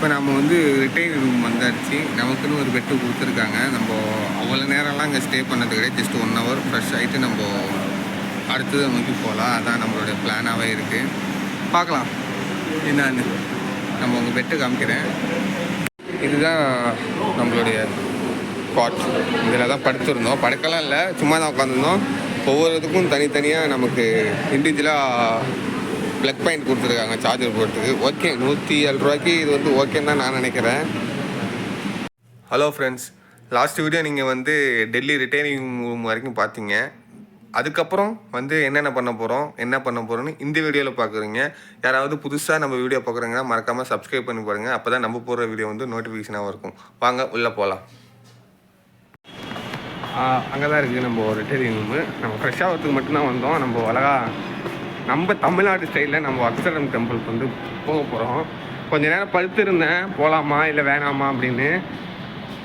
இப்போ நம்ம வந்து ரிட்டைன் ரூம் வந்தாச்சு. நமக்குன்னு ஒரு பெட்டு கொடுத்துருக்காங்க. நம்ம அவ்வளோ நேரம்லாம் அங்கே ஸ்டே பண்ணது கிடையாது. ஜஸ்ட் ஒன் ஹவர் ஃப்ரெஷ் ஆகிட்டு நம்ம அடுத்ததை நோக்கி போகலாம். அதான் நம்மளுடைய பிளானாகவே இருக்குது பார்க்கலாம். என்னன்னு. நம்ம உங்கள் பெட்டு காமிக்கிறேன். இதுதான் நம்மளுடைய காட் இதில் தான் படுத்துருந்தோம். படுக்கலாம் இல்லை. சும்மா தான் உட்காந்துருந்தோம் ஒவ்வொருத்துக்கும் தனித்தனியாக நமக்கு இண்டிவிஜுவலாக ப்ளக் பாயிண்ட் கொடுத்துருக்காங்க சார்ஜர் போடுறதுக்கு ஓகே நூற்றி ஏழு ரூபாய்க்கு இது வந்து ஓகேன்னு தான் நான் நினைக்கிறேன். ஹலோ ஃப்ரெண்ட்ஸ் லாஸ்ட் வீடியோ நீங்கள் வந்து டெல்லி ரிட்டைனிங் ரூம் வரைக்கும் பார்த்தீங்க. அதுக்கப்புறம் வந்து என்னென்ன பண்ண போகிறோம் என்ன பண்ண போகிறோம்னு இந்த வீடியோவில் பார்க்குறீங்க. யாராவது புதுசாக நம்ம வீடியோ பார்க்குறீங்கன்னா மறக்காமல் சப்ஸ்கிரைப் பண்ணி பாருங்கள் அப்போ தான் நம்ம போடுற வீடியோ வந்து நோட்டிஃபிகேஷனாக இருக்கும். வாங்க உள்ளே போகலாம் அங்கே தான் இருக்குது நம்ம ரிட்டைனிங் ரூமு நம்ம ஃப்ரெஷ் ஆகிறதுக்கு மட்டும்தான் வந்தோம். நம்ம அழகா நம்ம தமிழ்நாடு ஸ்டைலில் நம்ம அக்ஷரம் டெம்பிளுக்கு வந்து போக போகிறோம் கொஞ்ச நேரம் படுத்திருந்தேன். போகலாமா இல்லை வேணாமா? அப்படின்னு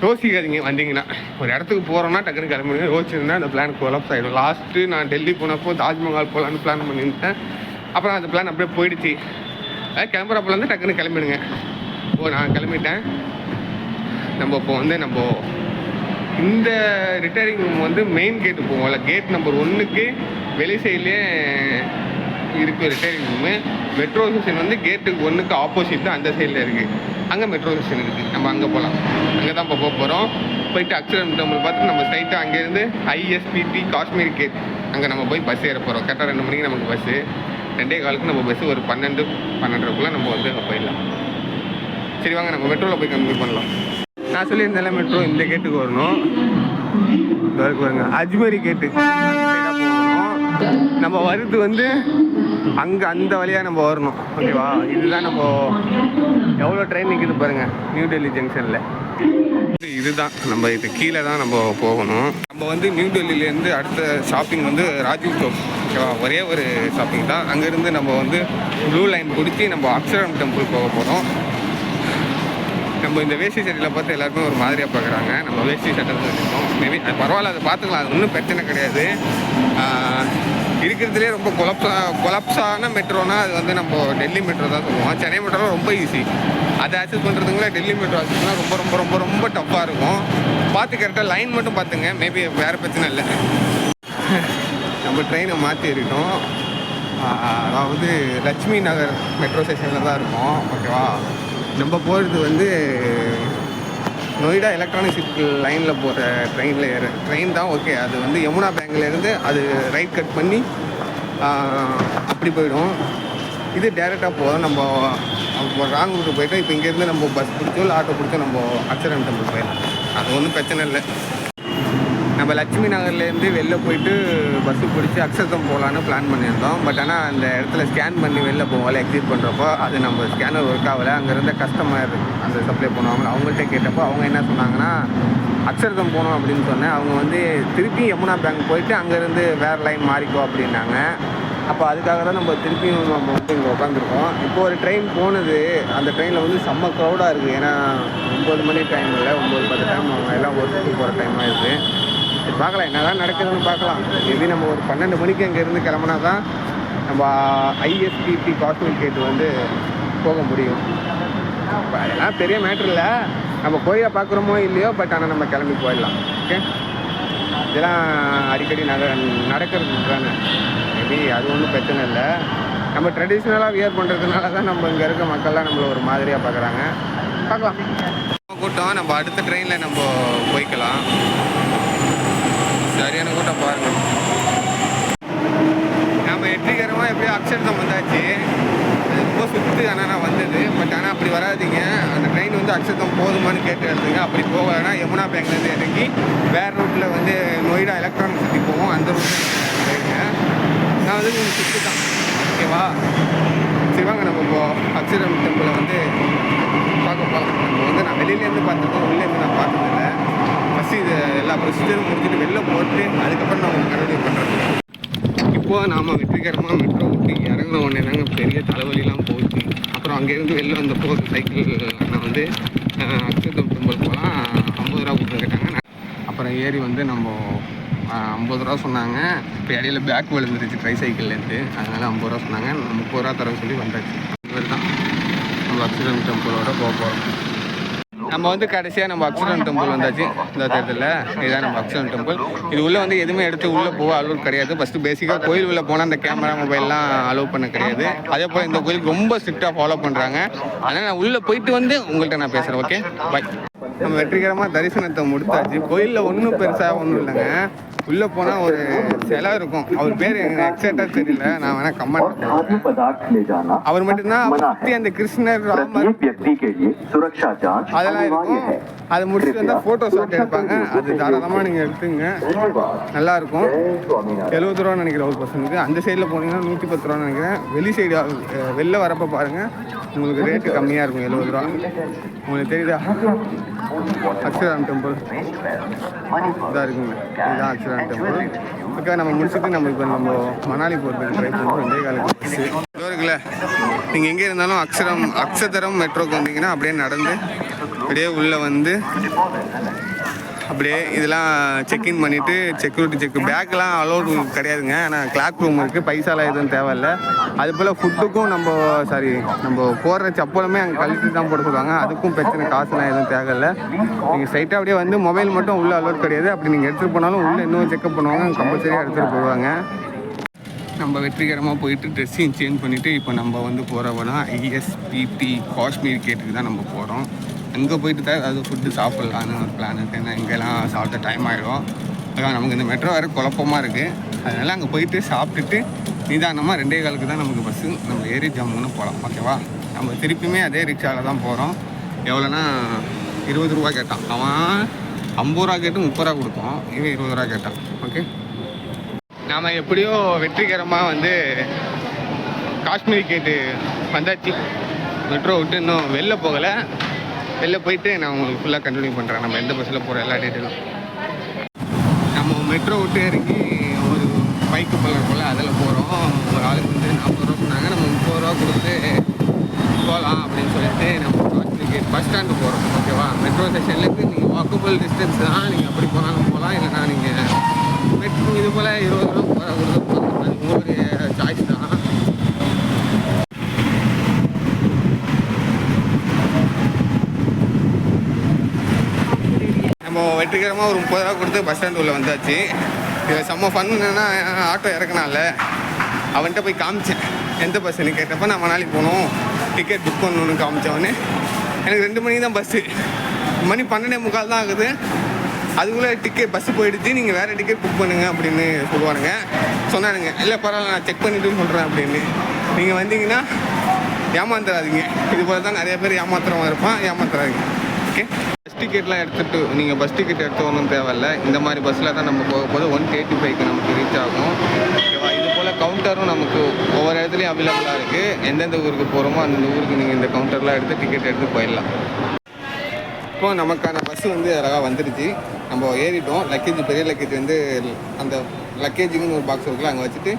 யோசிக்காதீங்க வந்தீங்கன்னா. ஒரு இடத்துக்கு போகிறோம்னா டக்குன்னு கிளம்பிடுங்க யோசிச்சிருந்தேன் அந்த பிளான் கொலப்ஸ் ஆகிடும் லாஸ்ட்டு நான் டெல்லி போனப்போ தாஜ்மஹால் போகலான்னு பிளான் பண்ணியிருந்தேன். அப்புறம் அந்த பிளான் அப்படியே போயிடுச்சு. அதாவது கிளம்புறப்பல வந்து டக்குன்னு கிளம்பிடுங்க. ஓ நான் கிளம்பிட்டேன். நம்ம இப்போ வந்து நம்ம இந்த ரிட்டையரிங் ரூம் வந்து மெயின் கேட்டு போவோம்ல. கேட் நம்பர் ஒன்றுக்கு வெளி சைட்லேயே இருக்குது ரிட்டையரிங் ரூமு மெட்ரோ ஸ்டேஷன் வந்து கேட்டுக்கு ஒன்றுக்கு ஆப்போசிட் தான் அந்த சைடில் இருக்குது அங்கே மெட்ரோ ஸ்டேஷன் இருக்குது நம்ம அங்கே போகலாம் அங்கே தான் இப்போ போக போகிறோம் போயிட்டு அக்ஷரம் டெம்பிள் பார்த்து நம்ம ஸ்ட்ரைட்டாக அங்கேருந்து ஐஎஸ்பிடி காஷ்மீர் கேட் அங்கே நம்ம போய் பஸ் ஏற போகிறோம் கரெக்டாக ரெண்டு மணிக்கு நமக்கு பஸ்ஸு ரெண்டே காலுக்கு நம்ம பஸ்ஸு ஒரு பன்னெண்டு பன்னெண்டரைக்குள்ளே நம்ம வந்து அங்கே போயிடலாம். சரி வாங்க நம்ம மெட்ரோவில் போய் கம்மி பண்ணலாம். நான் சொல்லியிருந்தேன் மெட்ரோ இந்த கேட்டுக்கு வரணும். இந்த வரைக்கும் பாருங்க. அஜ்மரி கேட்டு போகணும். நம்ம வருது வந்து அங்கே அந்த வழியாக நம்ம வரணும். ஓகேவா இதுதான் நம்ம எவ்வளோ ட்ரெயின் நிற்கிது பாருங்கள் நியூ டெல்லி ஜங்ஷனில் இதுதான். நம்ம இது கீழே தான் நம்ம போகணும். நம்ம வந்து நியூ டெல்லியிலேருந்து அடுத்த ஷாப்பிங் வந்து ராஜீவ் சௌக் ஓகேவா ஒரே ஒரு ஷாப்பிங் தான். அங்கேருந்து நம்ம வந்து ப்ளூ லைன் பிடிச்சி நம்ம அக்ஷரம் டெம்பிள் போக போகிறோம் நம்ம இந்த வேஷ்டி சட்டையில் பார்த்து எல்லாருமே ஒரு மாதிரியாக பார்க்குறாங்க. நம்ம வேஷ்டி சட்டை தான் மேபி அது பரவாயில்ல அதை பார்த்துக்கலாம். அது ஒன்றும் பிரச்சனை கிடையாது. இருக்கிறதுலே ரொம்ப கொலப்ஸா கொலப்ஸான மெட்ரோனா அது வந்து நம்ம டெல்லி மெட்ரோ தான் சொல்லுவோம். சென்னை மெட்ரோ ரொம்ப ஈஸி அதை ஆக்சஸ் பண்ணுறதுங்களா டெல்லி மெட்ரோ ஆக்சஸ்னால் ரொம்ப ரொம்ப ரொம்ப ரொம்ப டஃப்பாக இருக்கும். பார்த்து கரெக்டாக லைன் மட்டும் பார்த்துங்க. மேபி வேறு பிரச்சனை இல்லை. நம்ம ட்ரெயினை மாற்றி இருக்கோம் அதாவது லட்சுமி நகர் மெட்ரோ ஸ்டேஷனில் தான் இருக்கோம். ஓகேவா நம்ம போகிறது வந்து நொய்டா எலக்ட்ரானிக் சிட்டி லைனில் போகிற ட்ரெயினில் ஏற ட்ரெயின் தான் ஓகே அது வந்து யமுனா பேங்க்லேருந்து அது ரைட் கட் பண்ணி அப்படி போயிடும். இது டேரெக்டாக போதும் நம்ம ராங் ரூட்டு போயிட்டோம். இப்போ இங்கேருந்து நம்ம பஸ் பிடிச்சோ இல்லை ஆட்டோ பிடிச்சோ நம்ம அக்ஷரம் டெம்பிள் போயிடலாம். அது ஒன்றும் பிரச்சனை இல்லை. நம்ம லட்சுமி நகர்லேருந்து வெளில போயிட்டு பஸ்ஸு பிடிச்சி அக்ஷதம் போகலான்னு பிளான் பண்ணியிருந்தோம். பட் ஆனால் அந்த இடத்துல ஸ்கேன் பண்ணி வெளில போவோம்ல எக்ஸிட் பண்ணுறப்போ அது நம்ம ஸ்கேனர் ஒர்க் ஆகலை. அங்கே இருந்த கஸ்டமர் அந்த சப்ளை பண்ணுவாங்க அவங்கள்ட்ட கேட்டப்போ அவங்க என்ன சொன்னாங்கன்னா அக்ஷரதம் போகணும் அப்படின்னு சொன்னேன். அவங்க வந்து திருப்பி யமுனா பேங்க் போயிட்டு அங்கேருந்து வேறு லைன் மாறிக்கோ அப்படின்னாங்க. அப்போ அதுக்காக தான் நம்ம திருப்பியும் நம்ம வந்து இங்கே உட்காந்துருக்கோம் இப்போ ஒரு ட்ரெயின் போனது அந்த ட்ரெயினில் வந்து செம்ம க்ரௌடாக இருக்குது ஏன்னா ஒம்பது மணி டைம் இல்லை ஒம்பது பத்து டைம் அவங்க எல்லாம் ஒர்க்குக்கு போகிற டைமாக இருக்குது பார்க்கலாம் என்ன தான் நடக்குதுன்னு பார்க்கலாம். மேபி நம்ம ஒரு பன்னெண்டு மணிக்கு அங்கேருந்து கிளம்புனா தான் நம்ம ஐஎஸ்பிபி காஸ்மிக் கேட்டு வந்து போக முடியும். அதெல்லாம் பெரிய மேட்ரு இல்லை. நம்ம கோயிலை பார்க்குறோமோ இல்லையோ பட் ஆனால் நம்ம கிளம்பி போயிடலாம். ஓகே இதெல்லாம் அடிக்கடி நட நடக்கிறது தானே. மேபி அது ஒன்றும் பிரச்சனை இல்லை. நம்ம ட்ரெடிஷ்னலாக வியர் பண்ணுறதுனால தான் நம்ம இங்கே இருக்க மக்கள்லாம் நம்மளை ஒரு மாதிரியாக பார்க்குறாங்க. பார்க்கலாம். கூட்டம் நம்ம அடுத்த ட்ரெயினில் நம்ம போய்க்கலாம். சரியான கூட்டம் பாருங்க. நம்ம வெற்றிகரமாக எப்படியோ அக்ஷர்தம் வந்தாச்சு. ரொம்ப சுத்து ஆனால் நான் வந்தது. பட் ஆனால் அப்படி வராதீங்க. அந்த ட்ரெயின் வந்து அக்ஷர்தம் போதுமான்னு கேட்டு எடுத்துங்க அப்படி போகலைன்னா யமுனா பேங்க்லேருந்து இறங்கி வேறு ரூட்டில் வந்து நொய்டா எலக்ட்ரானிக் சிட்டி போவோம். அந்த ரூட்டில் போயிருங்க நான் வந்து உங்களுக்கு சுத்து தான். ஓகேவா சரி வாங்க நம்ம இப்போ அக்ஷரம் டெம்பிளை வந்து பார்க்க போகலாம் நம்ம வந்து நான் வெளியிலேருந்து பார்த்துருக்கோம் உள்ளேருந்து நான் பார்த்ததில்லை. ஃபஸ்ட்டு இது எல்லா ப்ரொசீஜரும் முடிச்சுட்டு வெளில போட்டு அதுக்கப்புறம் நான் உங்களுக்கு கண்டினியூ பண்ணுறேன் இப்போது நாம் வெற்றிகரமாக மெட்ரோ விட்டு இறங்குன உடனே தாங்க பெரிய தலைவலிலாம் போச்சு. அப்புறம் அங்கேருந்து வெளில வந்தப்போ போது சைக்கிள் நான் வந்து அக்ஷதம் டெம்பிள் போகலாம் ஐம்பது ரூபா கொடுத்து கேட்டாங்க. அப்புறம் ஏறி வந்து நம்ம ஐம்பது ரூபா சொன்னாங்க. இப்போ இடையில பேக் விழுந்துருச்சு ட்ரை சைக்கிள்லேருந்து அதனால ஐம்பது ரூபா சொன்னாங்க. முப்பது ரூபா தர சொல்லி வந்தாச்சு. இவர் தான் நம்ம அக்ஷதம் டெம்பிளோட போக போகிறோம் நம்ம வந்து கடைசியாக நம்ம அக்ஷரம் டெம்பிள் வந்தாச்சு இந்த தேர்தலில். இதுதான் நம்ம அக்ஷரம் டெம்பிள். இது உள்ளே வந்து எதுவுமே எடுத்து உள்ளே போக அலோவ் கிடையாது. ஃபஸ்ட்டு பேசிக்காக கோயில் உள்ளே போனால் அந்த கேமரா மொபைல்லாம் அலோவ் பண்ண கிடையாது. அதே போல் இந்த கோயிலுக்கு ரொம்ப ஸ்ட்ரிக்டாக ஃபாலோ பண்ணுறாங்க அதனால் நான் உள்ளே போயிட்டு வந்து உங்கள்கிட்ட நான் பேசுகிறேன் ஓகே பை நம்ம வெற்றிகரமாக தரிசனத்தை முடித்தாச்சு கோயிலில் ஒன்றும் பெருசாக ஒன்றும் இல்லைங்க. உள்ளே போனால் ஒரு சில இருக்கும். அவர் பேர் எனக்கு எக்ஸாக்டாக தெரியல. நான் வேணால் கமெண்ட் அவர் மட்டும்தான் சுற்றி அந்த கிருஷ்ணர் ராமர் அதெல்லாம் இருக்கும். அதை முடிச்சுட்டு வந்தால் ஃபோட்டோ ஷாட் எடுப்பாங்க. அது தாராளமாக நீங்கள் எடுத்துங்க. நல்லாயிருக்கும் எழுபது ரூபா நினைக்கிறேன் ஒரு பர்சனுக்கு. அந்த சைடில் போனீங்கன்னா நூற்றி பத்து ரூபா நினைக்கிறேன். வெளி சைடு வெளில வரப்போ பாருங்கள் உங்களுக்கு ரேட்டு கம்மியாக இருக்கும் எழுபது ரூபா. உங்களுக்கு தெரியுதா? அக்ஷராம் டெம்பிள் இதாக இருக்குங்க. இதுதான் அக்ஷரா அக்ஷராம் டெம்பிள் ஓகே நம்ம முடிச்சுட்டு நம்ம இப்போ நம்ம மணாலி போகிறதுக்கு ட்ரை பண்ணுறோம் ரெண்டே காலத்துக்கு பஸ்ஸு இதோ இருக்குல்ல நீங்கள் எங்கே இருந்தாலும் அக்ஷரம் அக்ஷதரம் மெட்ரோக்கு வந்தீங்கன்னா அப்படியே நடந்து அப்படியே உள்ளே வந்து அப்படியே இதெல்லாம் செக்இன் பண்ணிவிட்டு செக்யூரிட்டி செக் பேக்கெலாம் அலோடு கிடையாதுங்க. ஆனால் கிளாக் ரூம் இருக்குது பைசாலாம் எதுவும் தேவையில்ல. அது போல் ஃபுட்டுக்கும் நம்ம சாரி நம்ம போடுற செப்பலுமே அங்கே கழுத்து தான் போட சொல்லுவாங்க. அதுக்கும் பிரச்சனை காசுலாம் எதுவும் தேவையில்லை. நீங்கள் ஸ்ட்ரைட்டாக அப்படியே வந்து மொபைல் மட்டும் உள்ளே அலோட் கிடையாது. அப்படி நீங்கள் எடுத்துகிட்டு போனாலும் உள்ளே இன்னும் செக்அப் பண்ணுவாங்க. கம்பல்சரியாக எடுத்துகிட்டு போடுவாங்க நம்ம வெற்றிகரமாக போயிட்டு ட்ரெஸ்ஸையும் சேஞ்ச் பண்ணிவிட்டு இப்போ நம்ம வந்து போகிறவனா ஐஎஸ்பிடி காஷ்மீர் கேட்டுக்கு தான் நம்ம போகிறோம் அங்கே போயிட்டு தான் ஏதாவது ஃபுட்டு சாப்பிட்லான்னு ஒரு பிளான் இருக்குது ஏன்னா இங்கெல்லாம் சாப்பிட்ட டைம் ஆகிடும் அதான் நமக்கு இந்த மெட்ரோ வேறு குழப்பமாக இருக்குது அதனால் அங்கே போயிட்டு சாப்பிட்டுட்டு நிதானமாக ரெண்டே காலுக்கு தான் நமக்கு பஸ்ஸு நம்ம ஏறி ஜம்முன்னு போகலாம் ஓகேவா நம்ம திருப்பியுமே அதே ரிக்ஷாவில் தான் போகிறோம் எவ்வளோனா இருபது ரூபா கேட்டான். அவன் ஐம்பது ரூபா கேட்டு முப்பது ரூபா கொடுத்தோம் இவன் இருபது ரூபா கேட்டான். ஓகே நாம் எப்படியோ வெற்றிகரமாக வந்து காஷ்மீர் கேட்டு வந்தாச்சு. மெட்ரோ விட்டு இன்னும் வெளில போகலை. வெளில போயிட்டு நான் உங்களுக்கு ஃபுல்லாக கண்டினியூ பண்ணுறேன் நம்ம எந்த பஸ்ஸில் போகிற எல்லா டீட்டெயிலும் நம்ம மெட்ரோ விட்டு இறங்கி ஒரு பைக்கு போல போல் அதில் போகிறோம் ஒரு ஆளுக்கு வந்து நாற்பது ரூபா பண்ணாங்க நம்ம முப்பது ரூபா கொடுத்து போகலாம் அப்படின்னு சொல்லிட்டு நம்ம கேட் பஸ் ஸ்டாண்டு போகிறோம் ஓகேவா மெட்ரோ ஸ்டேஷன்லேருந்து நீங்கள் வாக்கபிள் டிஸ்டன்ஸ் தான். நீங்கள் அப்படி போனாலும் போகலாம் இல்லைனா நீங்கள் மெட்ரோ இது போல் இருபது ரூபா போகிற கொடுத்து போகலாம் அது உங்களுடைய சாய்ஸ் தான் நம்ம வெற்றிகரமாக ஒரு முப்பது ரூபா கொடுத்து பஸ் ஸ்டாண்ட் உள்ளே வந்தாச்சு. இதில் செம்ம ஃபன் ஆட்டோ இறக்குனால அவன்கிட்ட போய் காமிச்சேன். எந்த பஸ்ஸுன்னு கேட்டப்ப நான் மணாலி போகணும். டிக்கெட் புக் பண்ணணும்னு காமிச்சவொடனே எனக்கு ரெண்டு மணிக்கு தான் பஸ்ஸு மணி பன்னெண்டே முக்கால் தான் ஆகுது. அதுக்குள்ளே டிக்கெட் பஸ்ஸு போயிடுச்சு. நீங்கள் வேறு டிக்கெட் புக் பண்ணுங்கள் அப்படின்னு சொல்லுவானுங்க. சொன்னானுங்க இல்லை பரவாயில்ல நான் செக் பண்ணிட்டு சொல்கிறேன் அப்படின்னு. நீங்கள் வந்தீங்கன்னா ஏமாந்துடாதீங்க இது போல் தான் நிறைய பேர் ஏமாத்துறவன் இருப்பான். ஏமாத்துறாதீங்க. ஓகே டிக்கெட்லாம் எடுத்துகிட்டு நீங்கள் பஸ் டிக்கெட் எடுத்து ஒன்றும் தேவையில்ல. இந்த மாதிரி பஸ்ஸில் தான் நம்ம போக போது ஒன் தேர்ட்டி ஃபைவ்க்கு நமக்கு ரீச் ஆகும். ஓகேவா இது போல் கவுண்டரும் நமக்கு ஒவ்வொரு இடத்துலையும் அவைலபிளாக இருக்குது எந்தெந்த ஊருக்கு போகிறோமோ அந்தந்த ஊருக்கு நீங்கள் இந்த கவுண்டர்லாம் எடுத்து டிக்கெட் எடுத்து போயிடலாம். இப்போ நமக்கான பஸ் வந்து அழகாக வந்துடுச்சு. நம்ம ஏறிட்டோம். லக்கேஜ் பெரிய லக்கேஜ் வந்து அந்த லக்கேஜுக்குன்னு ஒரு பாக்ஸ் இருக்குல்ல அங்கே வச்சுட்டு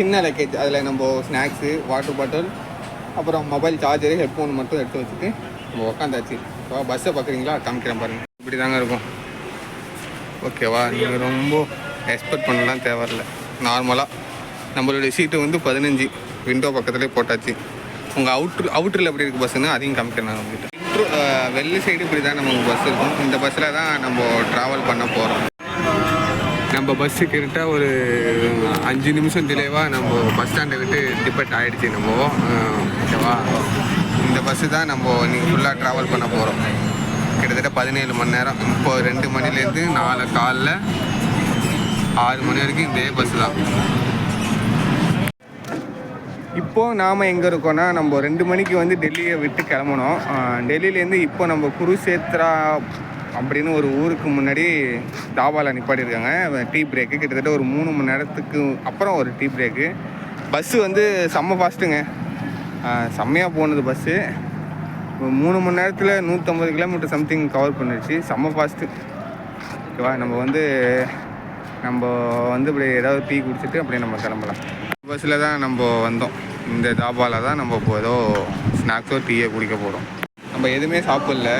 சின்ன லக்கேஜ் அதில் நம்ம ஸ்நாக்ஸு வாட்டர் பாட்டில் அப்புறம் மொபைல் சார்ஜரு ஹெட்ஃபோன் மட்டும் எடுத்து வச்சுட்டு நம்ம உக்காந்தாச்சு. இப்போ பஸ்ஸை பார்க்குறீங்களா காமிக்கிறேன் பாருங்கள் இப்படி தாங்க இருக்கும் ஓகேவா நீங்கள் ரொம்ப எக்ஸ்பெக்ட் பண்ணலாம் தேவையில்ல நார்மலாக நம்மளுடைய சீட்டு வந்து பதினஞ்சு. விண்டோ பக்கத்துலேயே போட்டாச்சு. உங்கள் அவுட்ரு அவுட்டரில் எப்படி இருக்குது பஸ்ஸுன்னு அதையும் காமிக்கிறேன் நான் உங்ககிட்ட. இன்ட்ரு வெள்ளி சைடு இப்படி தான் நமக்கு பஸ் இருக்கும். இந்த பஸ்ஸில் தான் நம்ம ட்ராவல் பண்ண போகிறோம் நம்ம பஸ்ஸு கிட்ட ஒரு அஞ்சு நிமிஷம் டிலேவாக நம்ம பஸ் ஸ்டாண்டை விட்டு டிபெட் ஆகிடுச்சு நம்ம. ஓகேவா இந்த பஸ்ஸு தான் நம்ம நீங்கள் ஃபுல்லாக ட்ராவல் பண்ண போகிறோம் கிட்டத்தட்ட பதினேழு மணி நேரம் இப்போ ரெண்டு மணிலேருந்து நாலு காலைல ஆறு மணி வரைக்கும் இதே பஸ்ஸு தான். இப்போ நாம் எங்கே இருக்கோம்னா நம்ம ரெண்டு மணிக்கு வந்து டெல்லியை விட்டு கிளம்பணும் டெல்லியிலேருந்து இப்போ நம்ம குருஷேத்ரா அப்படின்னு ஒரு ஊருக்கு முன்னாடி தாபாவில் நிப்பாட்டியிருக்காங்க. டீ பிரேக்கு கிட்டத்தட்ட ஒரு மூணு மணி நேரத்துக்கு அப்புறம் ஒரு டீ பிரேக்கு பஸ்ஸு வந்து செம்ம ஃபாஸ்ட்டுங்க செம்மையாக போனது பஸ்ஸு மூணு மணி நேரத்தில் நூற்றம்பது கிலோமீட்டர் சம்திங் கவர் பண்ணிடுச்சு செம்ம ஃபாஸ்ட்டு ஓகேவா நம்ம வந்து நம்ம வந்து இப்படி ஏதாவது டீ குடிச்சிட்டு அப்படியே நம்ம கிளம்பலாம். பஸ்ஸில் தான் நம்ம வந்தோம். இந்த தாபாவில் தான் நம்ம இப்போ ஏதோ ஸ்நாக்ஸோ டீயோ குடிக்க போகிறோம் நம்ம எதுவுமே சாப்பிடல.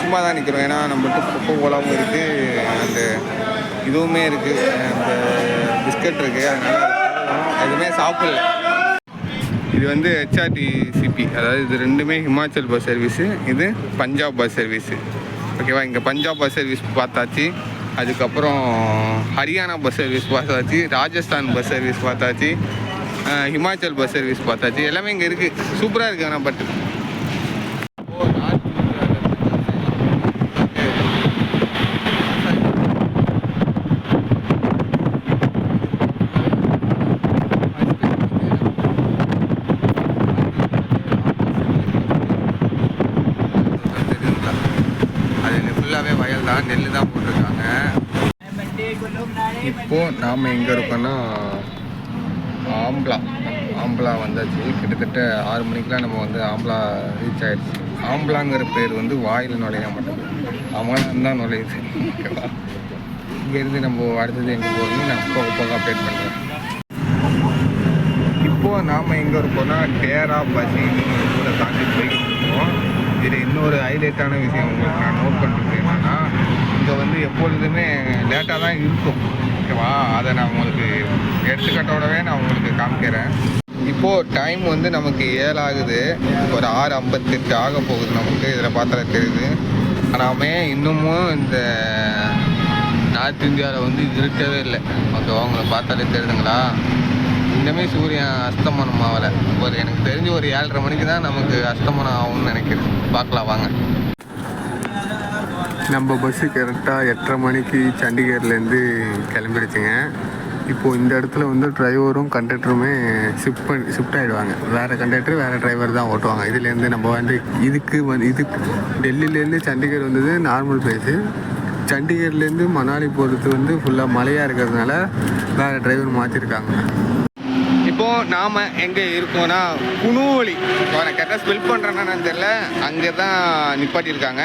சும்மா தான் நிற்கிறோம் ஏன்னா நம்மகிட்ட கொக்கோ கோலாவும் இருக்குது அந்த இதுவுமே இருக்குது அந்த பிஸ்கட் இருக்குது அதனால் எதுவுமே சாப்பிடல. இது வந்து ஹெச்ஆர்டிசிபி அதாவது இது ரெண்டுமே ஹிமாச்சல் பஸ் சர்வீஸு இது பஞ்சாப் பஸ் சர்வீஸு ஓகேவா இங்கே பஞ்சாப் பஸ் சர்வீஸ் பார்த்தாச்சு. அதுக்கப்புறம் ஹரியானா பஸ் சர்வீஸ் பார்த்தாச்சு. ராஜஸ்தான் பஸ் சர்வீஸ் பார்த்தாச்சு. ஹிமாச்சல் பஸ் சர்வீஸ் பார்த்தாச்சு. எல்லாமே இங்கே இருக்குது சூப்பராக இருக்குது ஆனால் பட் அது ஃபுல்லாகவே தான் நெல் தான் போட்டிருக்காங்க. இப்போ நாம் எங்கே இருக்கோன்னா ஆம்ப்லா ஆம்ப்லா வந்தாச்சு. கிட்டத்தட்ட ஆறு மணிக்கெலாம் நம்ம வந்து ஆம்பளா ரீச் ஆகிடுச்சு ஆம்பளாங்கிற பேர் வந்து வாயில் நுழைய மாட்டேங்குது. அமலான் தான் நுழையுது. ஓகேவா? இங்கேருந்து நம்ம அடுத்தது எங்கே போகணும்னு நான் போக போக அப்டேட் பண்ணுறேன் இப்போது நாம் எங்கே இருக்கோம்னா டேரா பசி கூட தாண்டி போய்கிட்டு இருக்கோம். இதில் இன்னொரு ஹைலைட்டான விஷயம் உங்களுக்கு நான் நோட் பண்ணுறது என்னன்னா இங்கே வந்து எப்பொழுதுமே லேட்டாக தான் இருக்கும். ஓகேவா? அதை நான் உங்களுக்கு எடுத்துக்காட்டோடவே நான் உங்களுக்கு காமிக்கிறேன். இப்போது டைம் வந்து நமக்கு ஏழாகுது. ஒரு ஆறு ஐம்பத்தெட்டு ஆக போகுது நமக்கு. இதில் பார்த்தாலே தெரியுது. ஆனாமே இன்னமும் இந்த நார்த் இந்தியாவில் வந்து இருட்டவே இல்லை. ஓகேவா? உங்களை பார்த்தாலே தெரியுதுங்களா? இன்னுமே சூரியன் அஸ்தமனம் ஆகலை. ஒரு எனக்கு தெரிஞ்சு ஒரு ஏழரை மணிக்கு தான் நமக்கு அஸ்தமனம் ஆகும்னு நினைக்கிறேன். பார்க்கலாம் வாங்க. நம்ம பஸ்ஸு கரெக்டாக எட்டரை மணிக்கு சண்டிகர்லேருந்து கிளம்பிடுச்சுங்க. இப்போது இந்த இடத்துல வந்து டிரைவரும் கண்டக்டருமே ஷிஃப்ட் பண்ணி ஷிஃப்ட் ஆகிடுவாங்க வேறு கண்டக்டர் வேறு டிரைவர் தான் ஓட்டுவாங்க. இதுலேருந்து நம்ம வந்து இதுக்கு வந்து இதுக்கு டெல்லியிலேருந்து சண்டிகர் வந்தது நார்மல் பிளேஸு சண்டிகர்லேருந்து மணாலி போகிறது வந்து ஃபுல்லாக மலையாக இருக்கிறதுனால வேறு டிரைவர் மாற்றிருக்காங்க இப்போ நாம எங்கே இருக்கோம்னா குனூலி அவனை கரெக்டாக ஸ்பெல் பண்ணுறேன்னு தெரில அங்கே தான் நிப்பாட்டியிருக்காங்க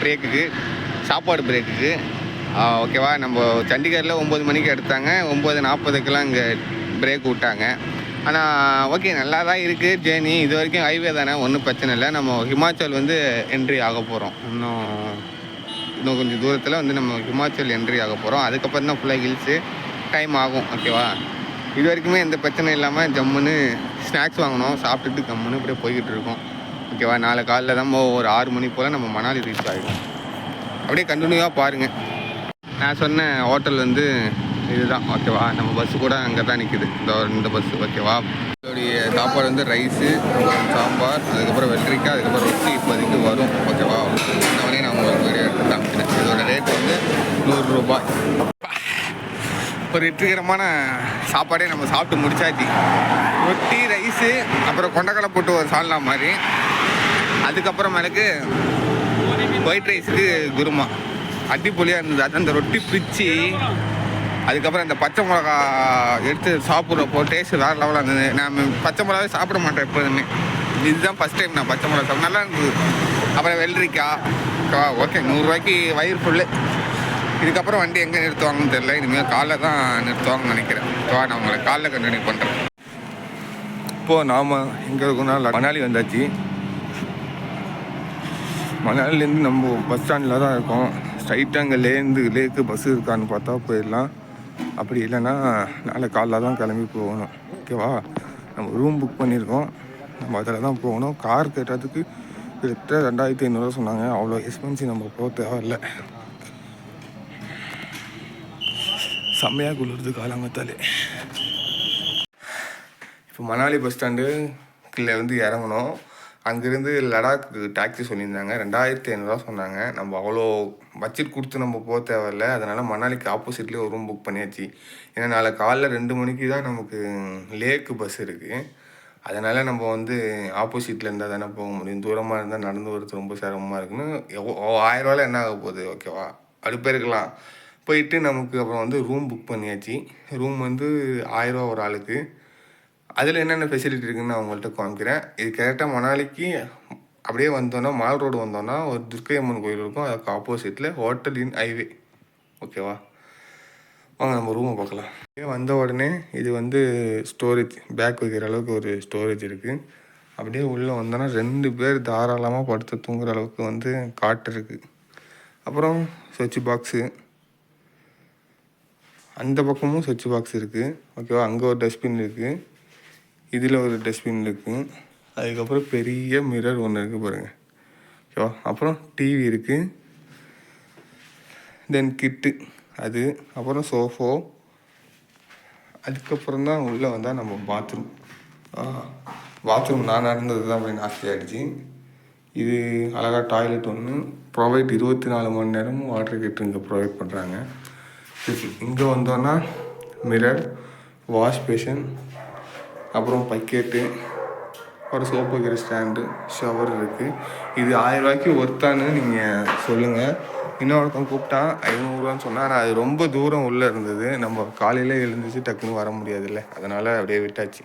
பிரேக்குக்கு சாப்பாடு பிரேக்குக்கு ஓகேவா நம்ம சண்டிகரில் ஒம்பது மணிக்கு எடுத்தாங்க. ஒம்பது நாற்பதுக்கெல்லாம் இங்கே பிரேக் விட்டாங்க. ஆனால் ஓகே நல்லா தான் இருக்குது ஜேர்னி இது வரைக்கும் ஹைவே தானே ஒன்றும் பிரச்சனை இல்லை. நம்ம ஹிமாச்சல் வந்து என்ட்ரி ஆக போகிறோம் இன்னும் இன்னும் கொஞ்சம் தூரத்தில் வந்து நம்ம ஹிமாச்சல் என்ட்ரி ஆக போகிறோம் அதுக்கப்புறம் தான் ஃபுல்லாக ஹில்ஸு டைம் ஆகும் ஓகேவா இது வரைக்குமே எந்த பிரச்சனையும் இல்லாமல் ஜம்முன்னு ஸ்நாக்ஸ் வாங்கினோம். சாப்பிட்டுட்டு கம்முன்னு இப்படியே போய்கிட்டு இருக்கோம். ஓகேவா நாளை காலைல தான் ஒரு ஆறு மணி போல் நம்ம மணாலி ரீச் ஆகிடும் அப்படியே கண்டினியூவாக பாருங்கள் நான் சொன்ன ஹோட்டல் வந்து இதுதான். ஓகேவா நம்ம பஸ்ஸு கூட அங்கே தான் நிற்குது இந்த இந்த பஸ்ஸு ஓகேவா இதோடைய சாப்பாடு வந்து ரைஸு சாம்பார் அதுக்கப்புறம் வெள்ளரிக்காய் அதுக்கப்புறம் ரொட்டி இப்போதைக்கு வரும் ஓகேவா உடனே நான் உங்களுக்கு வீடியோ எடுத்து காமிக்கிறேன் இதோட ரேட் வந்து நூறுரூபாய் ஒரு வெற்றிகரமான சாப்பாடே நம்ம சாப்பிட்டு முடிச்சாச்சு. ரொட்டி ரைஸு அப்புறம் கொண்டக்கடலை போட்டு ஒரு சால்னா மாதிரி. அதுக்கப்புறமேலுக்கு ஒயிட் ரைஸுக்கு குருமா. அடிப்பொலியாக இருந்தது. அது அந்த ரொட்டி பிச்சு. அதுக்கப்புறம் இந்த பச்சை மிளகா எடுத்து சாப்பிட்றப்போ டேஸ்ட் வேறு லெவலாக இருந்தது. நான் பச்சை மிளகாவே சாப்பிட மாட்டேன் எப்போதுமே. இதுதான் ஃபஸ்ட் டைம் நான் பச்சை மிளகா சாப்பிட்டேன் நல்லா இருந்தது. அப்புறம் வெள்ளரிக்காய். ஓகே நூறுரூவாய்க்கு வயிறு ஃபுல்லு இதுக்கப்புறம் வண்டி எங்கே நிறுத்துவாங்கன்னு தெரியல. இனிமேல் காலைல தான் நிறுத்துவாங்கன்னு நினைக்கிறேன். வா நான் உங்களை காலைல கண்டினியூ பண்ணுறேன் இப்போது நாம் எங்கே இருக்கோம்னா மணாலி வந்தாச்சு. மணாலிலேருந்து நம்ம பஸ் ஸ்டாண்டில் தான் இருக்கோம். ஸ்ட்ரைட்டாக அங்கே லேந்து லேக்கு பஸ் இருக்கான்னு பார்த்தா போயிடலாம். அப்படி இல்லைன்னா நாளை காலைல தான் கிளம்பி போகணும். ஓகேவா நம்ம ரூம் புக் பண்ணியிருக்கோம். நம்ம அதில் தான் போகணும். கார் கேட்டதுக்கு கிட்டத்தட்ட ரெண்டாயிரத்தி ஐநூறுரூவா சொன்னாங்க. அவ்வளோ எக்ஸ்பென்சிவ் நம்ம போக தேவையில்லை. செம்மையாக குளிருது காலங்கத்தாலே. இப்போ மணாலி பஸ் ஸ்டாண்டு கீழே வந்து இறங்கணும் அங்கேருந்து லடாக்கு டாக்ஸி சொல்லியிருந்தாங்க. ரெண்டாயிரத்தி ஐநூறுரூவா சொன்னாங்க. நம்ம அவ்வளோ பட்ஜெட் கொடுத்து நம்ம போக தேவையில்ல. அதனால் மணாலிக்கு ஆப்போசிட்லேயே ஒரு ரூம் புக் பண்ணியாச்சு. ஏன்னா நாளை காலைல ரெண்டு மணிக்கு தான் நமக்கு லேக்கு பஸ் இருக்குது அதனால் நம்ம வந்து ஆப்போசிட்டில் இருந்தால் தானே போக முடியும். தூரமாக இருந்தால் நடந்து வரது ரொம்ப சிரமமாக இருக்குன்னு. எவ்வளோ ரூபாயில் என்ன ஆக போகுது? ஓகேவா? அடுப்பே இருக்கலாம். போயிட்டு நமக்கு அப்புறம் வந்து ரூம் புக் பண்ணியாச்சு. ரூம் வந்து ஆயிரரூவா ஒரு ஆளுக்கு. அதில் என்னென்ன ஃபெசிலிட்டி இருக்குன்னு நான் உங்கள்கிட்ட காமிக்கிறேன். இது கரெக்டாக மணாலிக்கு அப்படியே வந்தோன்னா மால் ரோடு வந்தோன்னா ஒரு துர்க்கை அம்மன் கோயில் இருக்கும். அதுக்கு ஆப்போசிட்டில் ஹோட்டல் இன் ஹைவே ஓகேவா வாங்க நம்ம ரூமை பார்க்கலாம். வந்த உடனே இது வந்து ஸ்டோரேஜ் பேக் வைக்கிற அளவுக்கு ஒரு ஸ்டோரேஜ் இருக்குது அப்படியே உள்ளே வந்தோன்னா ரெண்டு பேர் தாராளமாக படுத்து தூங்குற அளவுக்கு வந்து காட்டு இருக்குது அப்புறம் சுவிட்ச் பாக்ஸு அந்த பக்கமும் சுவிட்ச் பாக்ஸ் இருக்குது ஓகேவா அங்கே ஒரு டஸ்ட்பின் இருக்குது இதில் ஒரு டஸ்ட்பின் இருக்குது அதுக்கப்புறம் பெரிய மிரர் ஒன்று இருக்குது பாருங்கள் ஓகேவா அப்புறம் டிவி இருக்குது தென் கிட்டு அது. அப்புறம் சோஃபோ அதுக்கப்புறம் தான் உள்ளே வந்தால் நம்ம பாத்ரூம் பாத்ரூம் நான் நடந்தது தான் அப்படின்னு ஆசையாகிடுச்சு இது அழகாக டாய்லெட் ஒன்று ப்ரொவைட் இருபத்தி நாலு மணி நேரமும் வாட்டர் கேட்டு இங்கே ப்ரொவைட் பண்ணுறாங்க இங்கே வந்தோன்னா மிரர் வாஷ் பேஷன் அப்புறம் பக்கெட்டு ஒரு சோப்பு வைக்கிற ஸ்டாண்டு ஷவர் இருக்குது இது ஆயிரம் ரூபாய்க்கு ஒர்த்தான்னு நீங்கள் சொல்லுங்கள் இன்னொருத்தன் கூப்பிட்டா ஐநூறுரூவான்னு சொன்னால் ஆனால் அது ரொம்ப தூரம் உள்ளே இருந்தது. நம்ம காலையில் எழுந்துச்சு டக்குன்னு வர முடியாதுல்ல. அதனால் அப்படியே விட்டாச்சு.